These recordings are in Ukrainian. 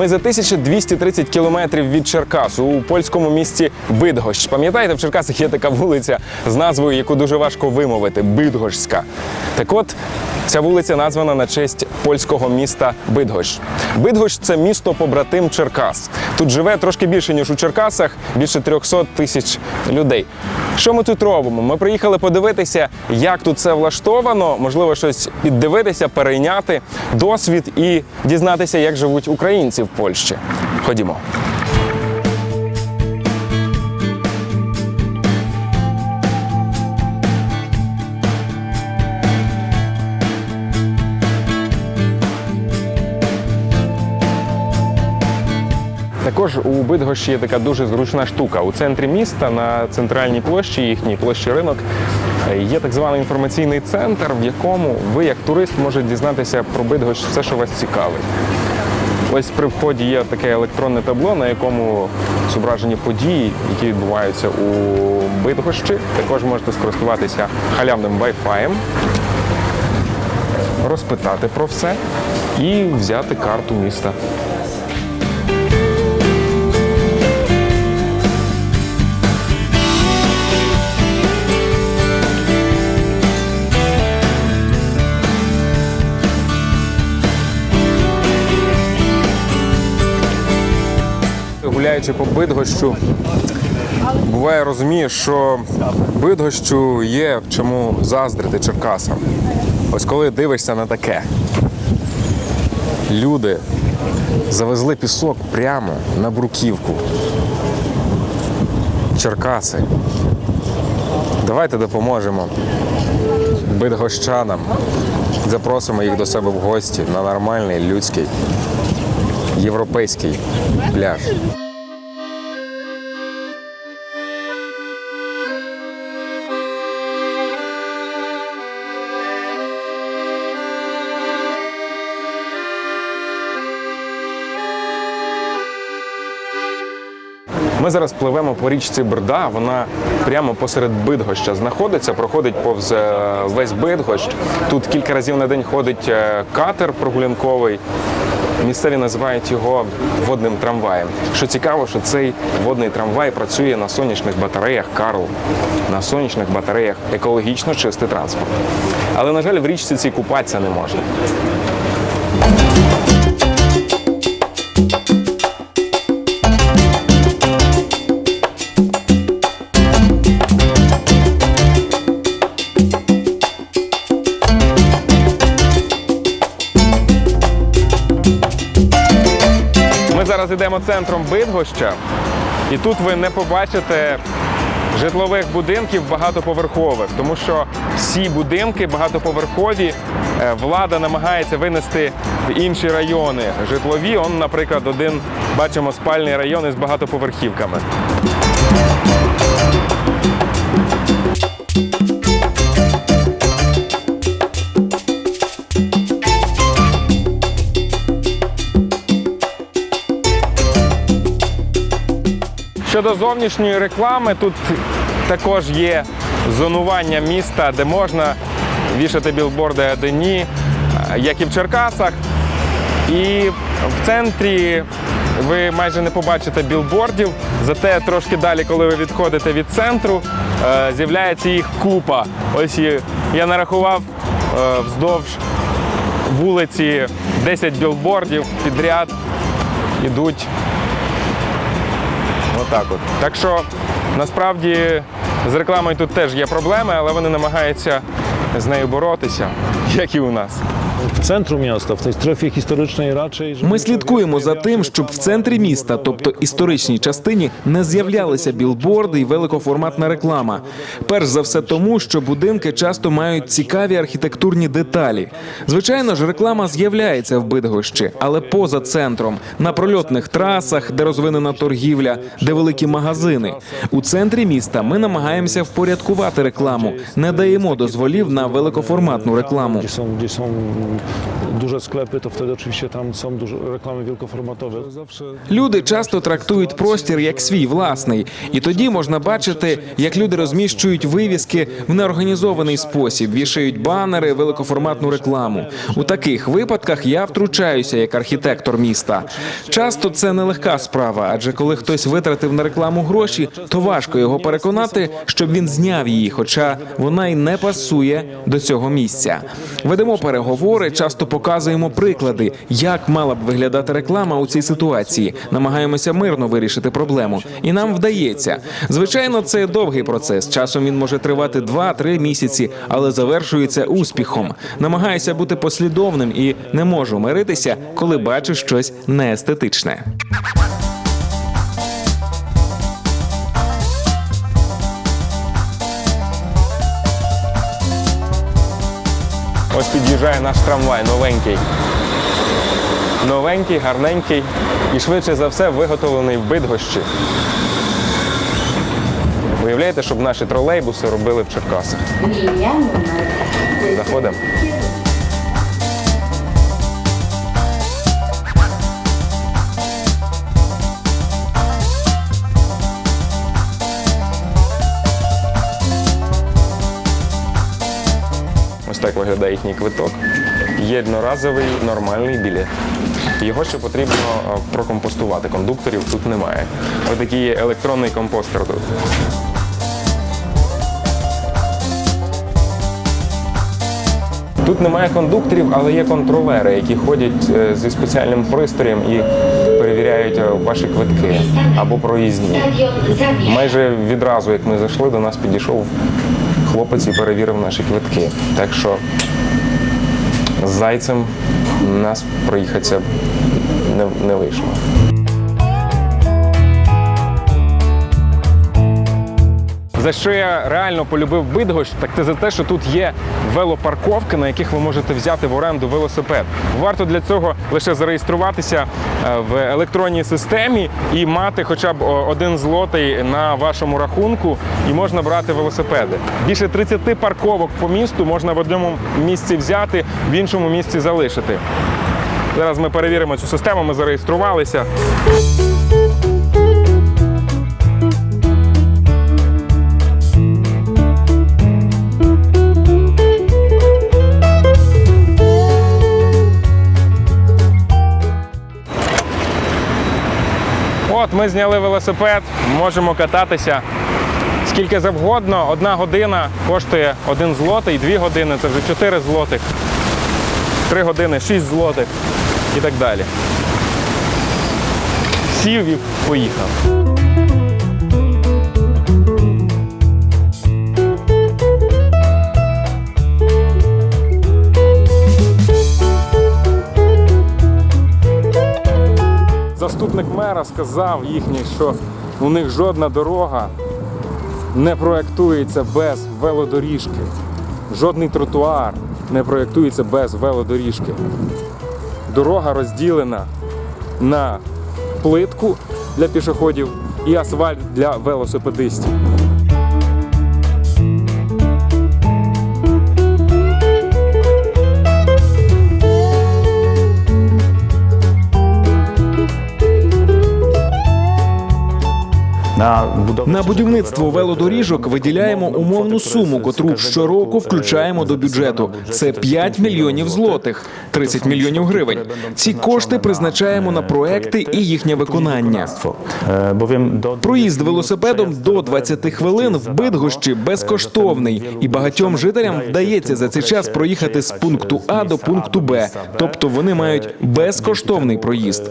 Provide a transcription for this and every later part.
Ми за 1230 кілометрів від Черкасу у польському місті Бидгощ. Пам'ятаєте, в Черкасах є така вулиця з назвою, яку дуже важко вимовити Бидгощська. Так от, ця вулиця названа на честь польського міста Бидгощ. Бидгощ – це місто побратим Черкас. Тут живе трошки більше, ніж у Черкасах, більше 300 тисяч людей. Що ми тут робимо? Ми приїхали подивитися, як тут це влаштовано, можливо, щось піддивитися, перейняти досвід і дізнатися, як живуть українці в Польщі. Ходімо. Також у Бидгощі є така дуже зручна штука. У центрі міста на центральній площі, їхній площі ринок, є так званий інформаційний центр, в якому ви, як турист, можете дізнатися про Бидгощ все, що вас цікавить. Ось при вході є таке електронне табло, на якому зображені події, які відбуваються у Бидгощі. Також можете скористуватися халявним Wi-Fi, розпитати про все і взяти карту міста. Гуляючи по Бидгощу, буває розумію, що Бидгощу є чому заздрити Черкасам. Ось коли дивишся на таке. Люди завезли пісок прямо на бруківку. Черкаси. Давайте допоможемо бидгощанам. Запросимо їх до себе в гості на нормальний людський європейський пляж. Ми зараз пливемо по річці Брда. Вона прямо посеред Бидгоща знаходиться, проходить повз е, весь Бидгощ. Тут кілька разів на день ходить е, катер прогулянковий. Місцеві називають його водним трамваєм. Що цікаво, що цей водний трамвай працює на сонячних батареях Карл, на сонячних батареях екологічно чистий транспорт. Але, на жаль, в річці цій купатися не можна. Зараз йдемо центром Бидгоща, і тут ви не побачите житлових будинків багатоповерхових, тому що всі будинки багатоповерхові е, влада намагається винести в інші райони житлові. Он, наприклад, один бачимо спальний район із багатоповерхівками. Щодо зовнішньої реклами, тут також є зонування міста, де можна вішати білборди, а де ні, е, як і в Черкасах. І в центрі ви майже не побачите білбордів, зате трошки далі, коли ви відходите від центру, е, з'являється їх купа. Ось я нарахував е, вздовж вулиці 10 білбордів підряд ідуть Отак от. Так що насправді з рекламою тут теж є проблеми, але вони намагаються з нею боротися, як і у нас. W centrum miasta, w tej strefie historycznej raczej. Ми слідкуємо за тим, щоб в центрі міста, тобто історичній частині, не з'являлися білборди і великоформатна реклама. Перш за все тому, що будинки часто мають цікаві архітектурні деталі. Звичайно ж, реклама з'являється в Бидгощі, але поза центром, на прольотних трасах, де розвинена торгівля, де великі магазини. У центрі міста ми намагаємося впорядкувати рекламу, не даємо дозволів на великоформатну рекламу. Duże sklepy, to wtedy oczywiście tam są duże reklamy wielkoformatowe. Люди часто трактують простір як свій власний, і тоді можна бачити, як люди розміщують вивіски в неорганізований спосіб, вішають банери, великоформатну рекламу. У таких випадках я втручаюся як архітектор міста. Часто це нелегка справа, адже коли хтось витратив на рекламу гроші, то важко його переконати, щоб він зняв її, хоча вона й не пасує до цього місця. Ведемо переговори, часто показуємо приклади, як мала б виглядати реклама у цій ситуації. Намагаємося мирно вирішити проблему, і нам вдається. Звичайно, це довгий процес. Часом він може тривати 2-3 місяці, але завершується успіхом. Намагаюся бути послідовним і не можу миритися, коли бачу щось неестетичне. Ось під'їжджає наш трамвай, новенький. Новенький, гарненький і швидше за все виготовлений в Бидгощі. Уявляєте, щоб наші тролейбуси робили в Черкасах. Заходимо. Так виглядає їхній квиток. Єдноразовий нормальний білет. Його ще потрібно прокомпостувати. Кондукторів тут немає. Ось такий є електронний компостер тут. Тут немає кондукторів, але є контролери, які ходять е, зі спеціальним пристроєм і перевіряють е, ваші квитки або проїзні. Майже відразу, як ми зайшли, до нас підійшов хлопець і перевірив наші квитки. Так що з зайцем нас проїхатися не, не вийшло. За що я реально полюбив Бидгощ, так це за те, що тут є велопарковки, на яких ви можете взяти в оренду велосипед. Варто для цього лише зареєструватися е, в електронній системі і мати хоча б один злотий на вашому рахунку, і можна брати велосипеди. Більше 30 парковок по місту можна в одному місці взяти, в іншому місці залишити. Зараз ми перевіримо цю систему, ми зареєструвалися. От ми зняли велосипед, можемо кататися скільки завгодно. Одна година коштує один злотий, дві години це вже 4 злотих, три години 6 злотих і так далі. Сів і поїхав. Заступник мера сказав їхній, що у них жодна дорога не проєктується без велодоріжки. Жодний тротуар не проєктується без велодоріжки. Дорога розділена на плитку для пішоходів і асфальт для велосипедистів. На будівництво велодоріжок виділяємо умовну суму, котру щороку включаємо до бюджету. Це 5 мільйонів злотих, 30 мільйонів гривень. Ці кошти призначаємо на проекти і їхнє виконання. Проїзд велосипедом до 20 хвилин в Бидгощі безкоштовний, і багатьом жителям вдається за цей час проїхати з пункту А до пункту Б. Тобто вони мають безкоштовний проїзд.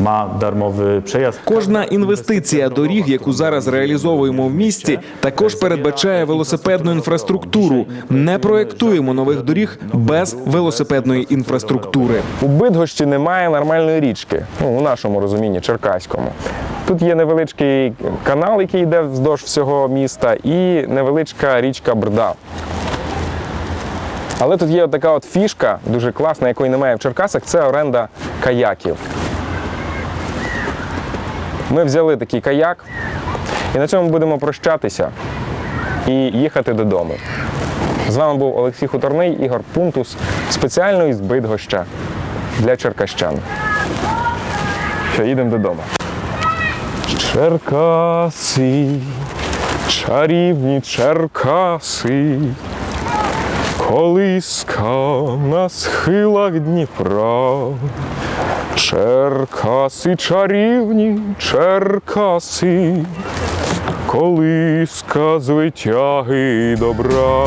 Ma darmowy przejazd. Кожна інвестиція доріг, яку зараз реалізовуємо в місті, також передбачає велосипедну інфраструктуру. Не проектуємо нових доріг без велосипедної інфраструктури. У Бидгощі немає нормальної річки, ну, у нашому розумінні, черкаському. Тут є невеличкий канал, який йде вздовж всього міста, і невеличка річка Брда. Але тут є от така от фішка, дуже класна, якої немає в Черкасах, це оренда каяків. Ми взяли такий каяк, і на цьому будемо прощатися і їхати додому. З вами був Олексій Хуторний, Ігор Пунтус, спеціально із Бидгоща для черкащан. Що їдемо додому. Черкаси, чарівні Черкаси, колиска на схилах Дніпра. Черкаси, чарівні Черкаси, колиска звитяги добра.